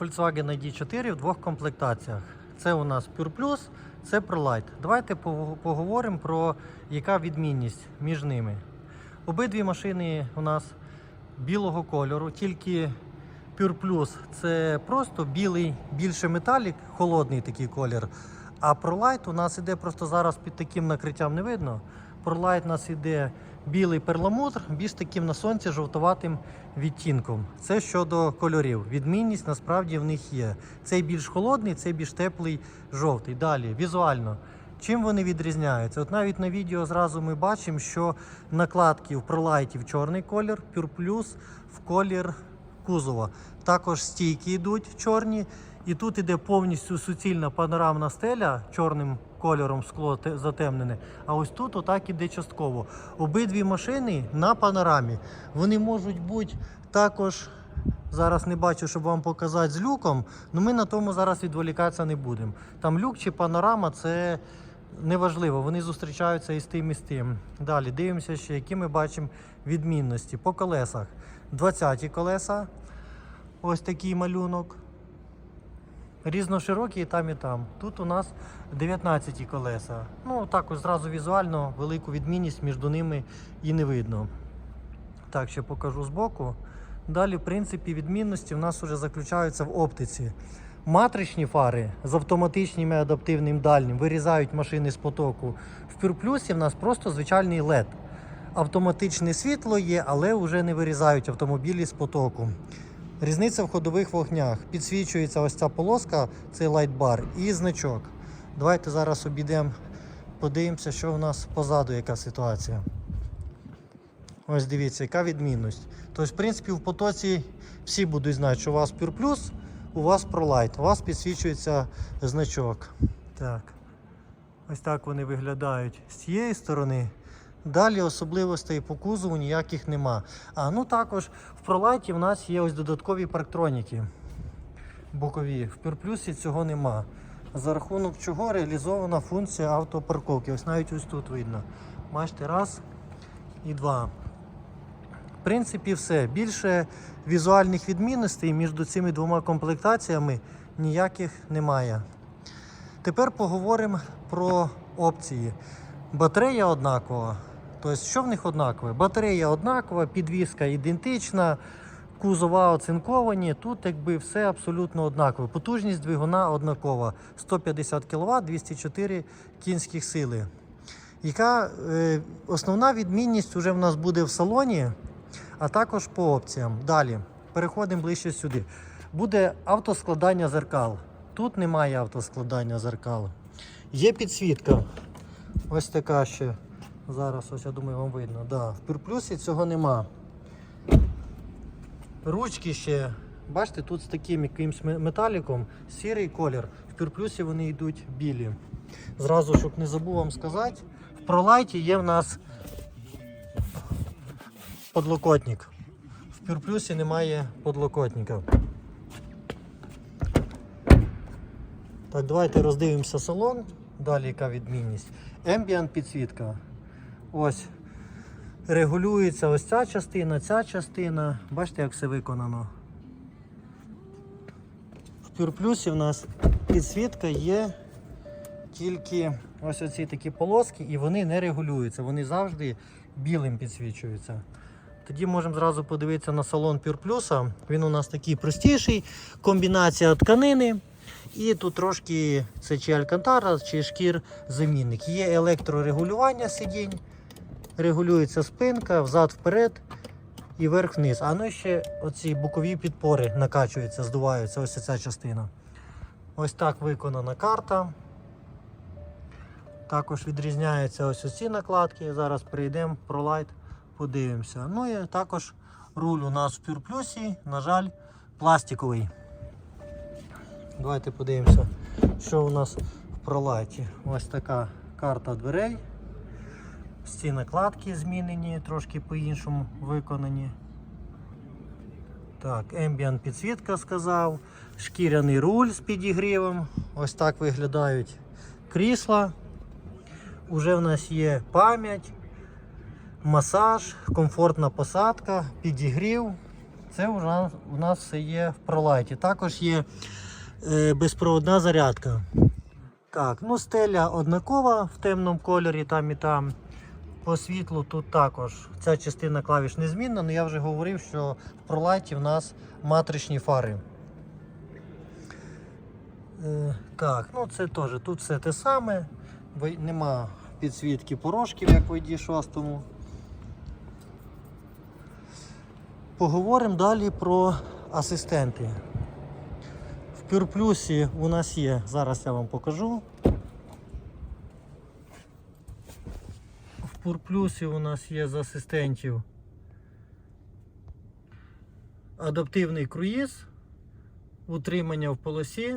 Volkswagen ID4 в двох комплектаціях. Це у нас Pure Plus, це ProLight. Давайте поговоримо про яка відмінність між ними. Обидві машини у нас білого кольору, тільки Pure Plus це просто білий, більше металік, холодний такий колір. А ProLight у нас іде просто зараз під таким накриттям не видно. ProLight у нас іде білий перламутр, більш таким на сонці жовтуватим відтінком. Це щодо кольорів. Відмінність насправді в них є. Цей більш холодний, цей більш теплий жовтий. Далі, візуально. Чим вони відрізняються? От навіть на відео зразу ми бачимо, що накладки в ProLight в чорний колір, Plus в колір кузова. Також стійки йдуть чорні. І тут іде повністю суцільна панорамна стеля чорним кольором скло затемнене. А ось тут отак іде частково. Обидві машини на панорамі. Вони можуть бути також. Зараз не бачу, щоб вам показати з люком, але ми на тому зараз відволікатися не будемо. Там люк чи панорама це неважливо, вони зустрічаються і з тим, і з тим. Далі дивимося ще, які ми бачимо відмінності. По колесах 20 колеса, ось такий малюнок. Різноширокі і там, і там. Тут у нас 19 колеса. Ну, також зразу візуально велику відмінність між ними і не видно. Так, ще покажу збоку. Далі, в принципі, відмінності в нас вже заключаються в оптиці. Матричні фари з автоматичним і адаптивним дальнім вирізають машини з потоку. В Plus в нас просто звичайний LED. Автоматичне світло є, але вже не вирізають автомобілі з потоку. Різниця в ходових вогнях. Підсвічується ось ця полоска, цей лайтбар і значок. Давайте зараз обійдемо, подивимося, що у нас позаду, яка ситуація. Ось дивіться, яка відмінність. Тобто, в принципі, в потоці всі будуть знати, що у вас Plus, у вас ProLight, у вас підсвічується значок. Так. Ось так вони виглядають з цієї сторони. Далі особливостей по кузову ніяких нема. А ну також в ProLight в нас є ось додаткові парктроніки бокові. В Plus цього нема. За рахунок чого реалізована функція автопарковки. Ось навіть ось тут видно. Бачите, раз і два. В принципі, все. Більше візуальних відмінностей між цими двома комплектаціями ніяких немає. Тепер поговоримо про опції. Батарея однакова. Тобто, що в них однакове? Батарея однакова, підвізка ідентична, кузова оцинковані. Тут якби все абсолютно однакове. Потужність двигуна однакова. 150 кВт, 204 кінських сили. Яка е, основна відмінність вже в нас буде в салоні, а також по опціям. Далі переходимо ближче сюди. Буде автоскладання зеркал. Тут немає автоскладання зеркал. Є підсвітка. Ось така ще. Зараз, ось я думаю, вам видно. Да. В Пюрплюсі цього нема. Ручки ще. Бачите, тут з таким якимсь металіком сірий колір. В Пюрплюсі вони йдуть білі. Зразу, щоб не забув вам сказати, в пролайті є в нас подлокотник. В Пюрплюсі немає подлокотника. Так, давайте роздивимося салон. Далі яка відмінність. Ambient підсвітка. Ось. Регулюється ось ця частина, ця частина. Бачите, як все виконано. В Plus в нас підсвітка є тільки ось оці такі полоски, і вони не регулюються. Вони завжди білим підсвічуються. Тоді можемо зразу подивитися на салон Plus. Він у нас такий простіший, комбінація тканини. І тут трошки це чи алькантара, чи шкір замінник. Є електрорегулювання сидінь, регулюється спинка, взад-вперед і вверх-вниз. А ну ще оці бокові підпори накачуються, здуваються. Ось ця частина. Ось так виконана карта. Також відрізняються ось оці накладки. Зараз прийдемо про лайт, подивимося. Ну і також руль у нас в Plus, на жаль, пластиковий. Давайте подивимося, що у нас в пролайті. Ось така карта дверей. Ці накладки змінені, трошки по-іншому виконані. Так, Ambient підсвітка сказав. Шкіряний руль з підігрівом. Ось так виглядають крісла. Уже в нас є пам'ять, масаж, комфортна посадка, підігрів. Це нас, у нас все є в пролайті. Також є е, безпроводна зарядка. Так, ну стеля однакова в темному кольорі там і там. По світлу тут також ця частина клавіш незмінна, але я вже говорив, що в пролайті в нас матричні фари. Е, так, ну це теж тут все те саме. Нема підсвітки порожків, як в ID 6. Поговоримо далі про асистенти. В Pure у нас є, зараз я вам покажу. В Pure у нас є з асистентів адаптивний круїз, утримання в полосі,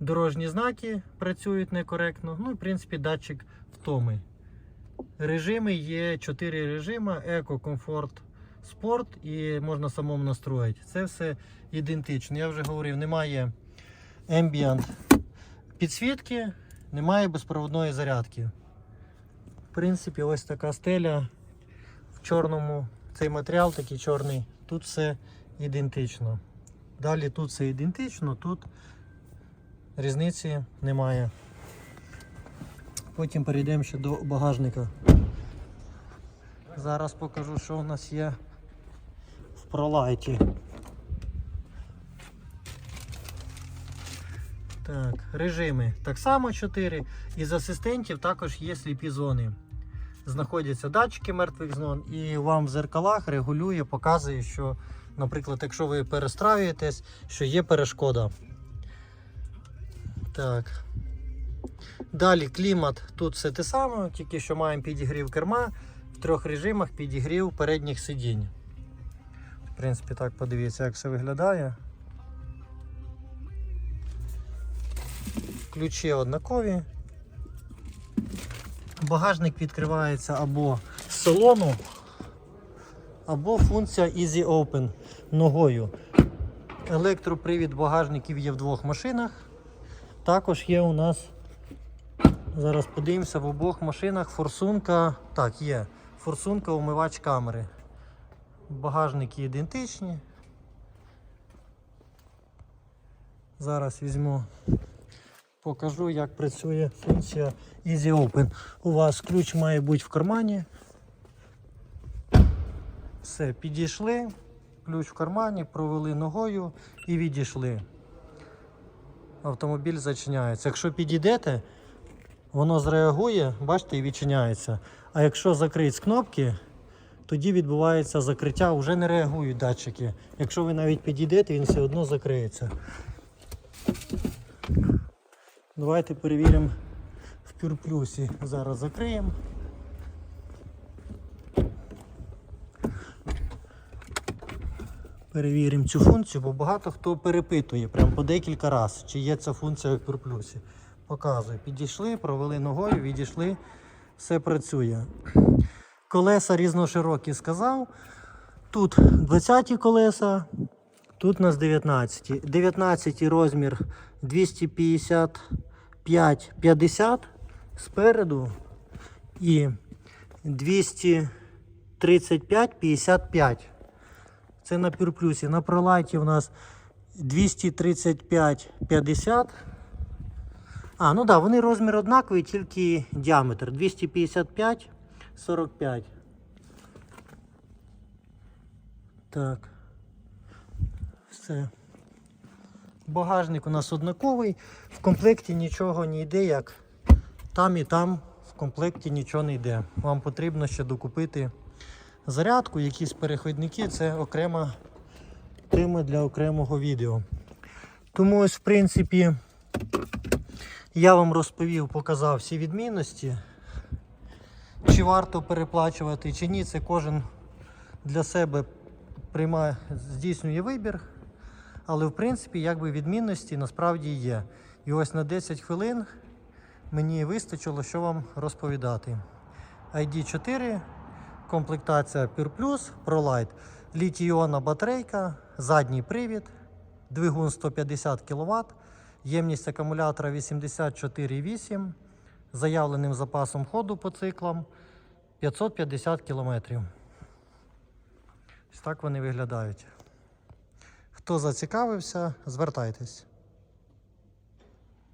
дорожні знаки працюють некоректно, ну і в принципі датчик втоми. Режими є 4 режими: еко, комфорт, спорт і можна самому настроїти. Це все ідентично. Я вже говорив, немає ambient підсвітки, немає безпроводної зарядки. Принципі, ось така стеля в чорному. Цей матеріал такий чорний. Тут все ідентично. Далі тут все ідентично, тут різниці немає. Потім перейдемо ще до багажника. Зараз покажу, що у нас є в пролайті. Так, режими так само 4. Із асистентів також є сліпі зони. Знаходяться датчики мертвих зон, і вам в зеркалах регулює, показує, що, наприклад, якщо ви перестраюєтесь, що є перешкода. Так. Далі клімат, тут все те саме, тільки що маємо підігрів керма в трьох режимах підігрів передніх сидінь. В принципі, так подивіться, як все виглядає. Ключі однакові. Багажник відкривається або з салону, або функція Easy Open ногою. Електропривід багажників є в двох машинах. Також є у нас, зараз подивимося, в обох машинах форсунка. Так, є. Форсунка умивач камери. Багажники ідентичні. Зараз візьму, покажу, як працює функція Easy Open. У вас ключ має бути в кармані. Все, підійшли, ключ в кармані, провели ногою і відійшли. Автомобіль зачиняється. Якщо підійдете, воно зреагує, бачите, і відчиняється. А якщо закрити з кнопки, тоді відбувається закриття, вже не реагують датчики. Якщо ви навіть підійдете, він все одно закриється. Давайте перевіримо в Plus. Зараз закриємо. Перевіримо цю функцію, бо багато хто перепитує прям по декілька разів, чи є ця функція в Plus. Показую. Підійшли, провели ногою, відійшли, все працює. Колеса різноширокі сказав. Тут 20 колеса, тут у нас 19. 19 розмір 255-50 спереду і 235-55. Це на Plus. На пролайті у нас 235-50. А, ну так, да, вони розмір однаковий, тільки діаметр 255 45. Так. Все. Багажник у нас однаковий. В комплекті нічого не йде, як там і там в комплекті нічого не йде. Вам потрібно ще докупити зарядку, якісь переходники, це окрема тема для окремого відео. Тому ось, в принципі, я вам розповів, показав всі відмінності. Чи варто переплачувати, чи ні, це кожен для себе приймає, здійснює вибір. Але в принципі, якби відмінності насправді є. І ось на 10 хвилин мені вистачило, що вам розповідати. ID4, комплектація Pure Plus, ProLight, літій-іонна батарейка, задній привід, двигун 150 кВт, ємність акумулятора 84,8, заявленим запасом ходу по циклам 550 км. Ось так вони виглядають. Хто зацікавився, звертайтесь.